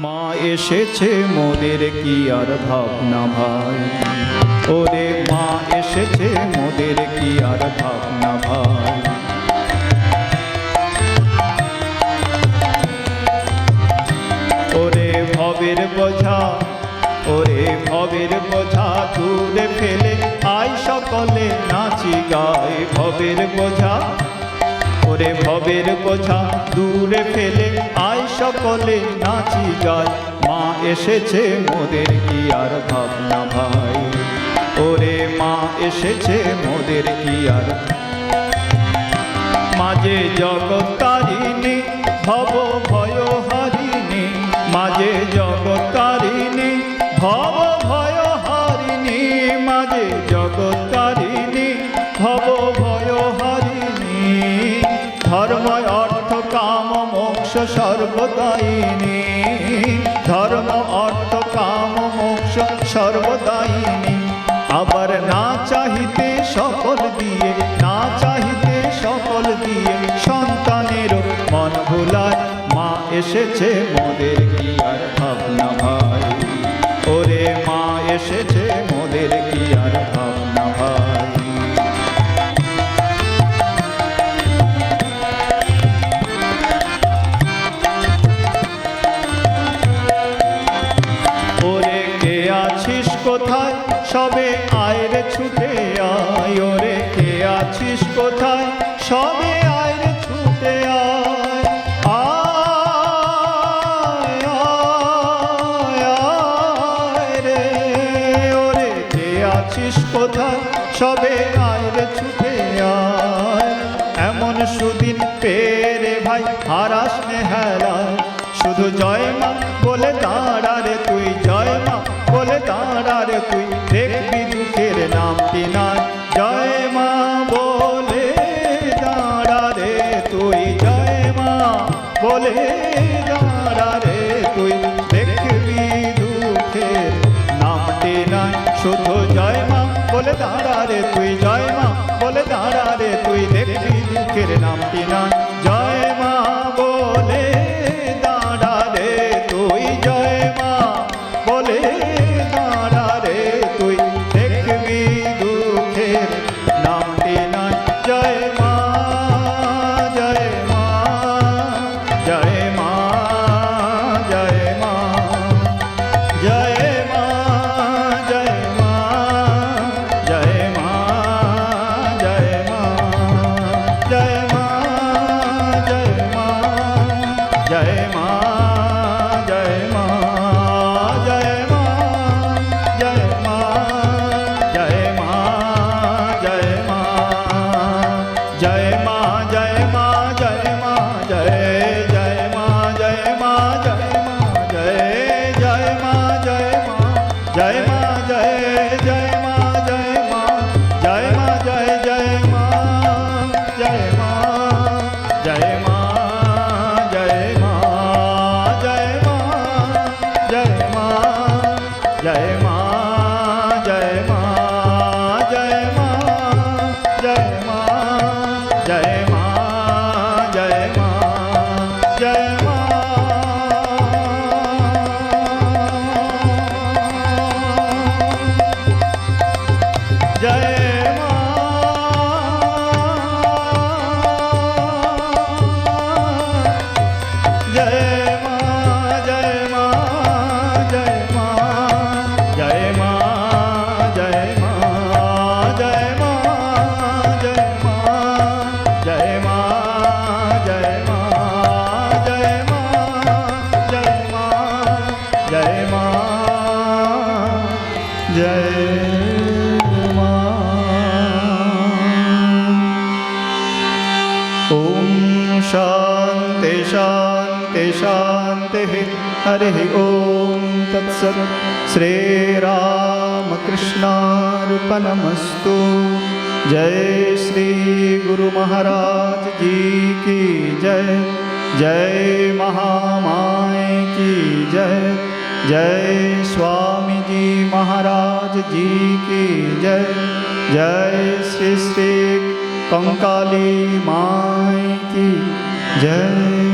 মা এসেছে মোদের কি আর ভাবনা ভাই? ওরে মা এসেছে মোদের কি আর ভাবনা ভাই? ওরে ভবের বোঝা, ওরে ভবের বোঝা দূরে ফেলে আই সকলে নাচি গায়। ভবের বোঝা ওরে ভবের বোঝা দূরে ফেলে আয় সকলে নাচি গায় মা এসেছে মোদের কি আর ভাবনা ভাই। ওরে মা এসেছে মোদের কি আর মাঝে জগৎকারিণী সর্বদায়িনী। ধর্ম, অর্থ, কাম, মোক্ষ সর্বদায়িনী। আবার না চাহিতে সকল দিয়ে, না চাহিতে সকল দিয়ে সন্তানের মন ভুলায়। মা এসেছে মোদের কি আর ভাবনা ভাই। ওরে মা এসেছে মোদের কি আর ভাবনা কোথায়? সবে আয়রে ছুটে আয়, ওরে কে আছিস কোথায়? সবে আয়রে ছুটে আয় আয় রে। ওরে কে আছিস কোথায়? সবে আয়রে ছুটে আয়। এমন সুদিন পেরে ভাই, হারাস নেহালায় শুধু জয় মা বলে দাঁড়া রে তুই তুই? দেখবি দুঃখের নামটি নাই। জয় মা বলে দাঁড়া রে তুই। জয় মা বলে দাঁড়া রে তুই। দেখবি দুঃখের নামটি নাই। শুধু জয় মা বলে দাঁড়া রে তুই। জয় মা বলে দাঁড়া রে তুই। দেখবি দুঃখের নামটি নাই। જય મા ॐ शान्ति शान्ति शान्तिः हरिः ॐ तत्सत् श्रीरामकृष्णार्पणमस्तु जय श्री गुरु महाराज जी की जय। जय महामाय की जय। जय स्वामी जी महाराज जी की जय। जय श्री श्री કંકાલી માય કી જય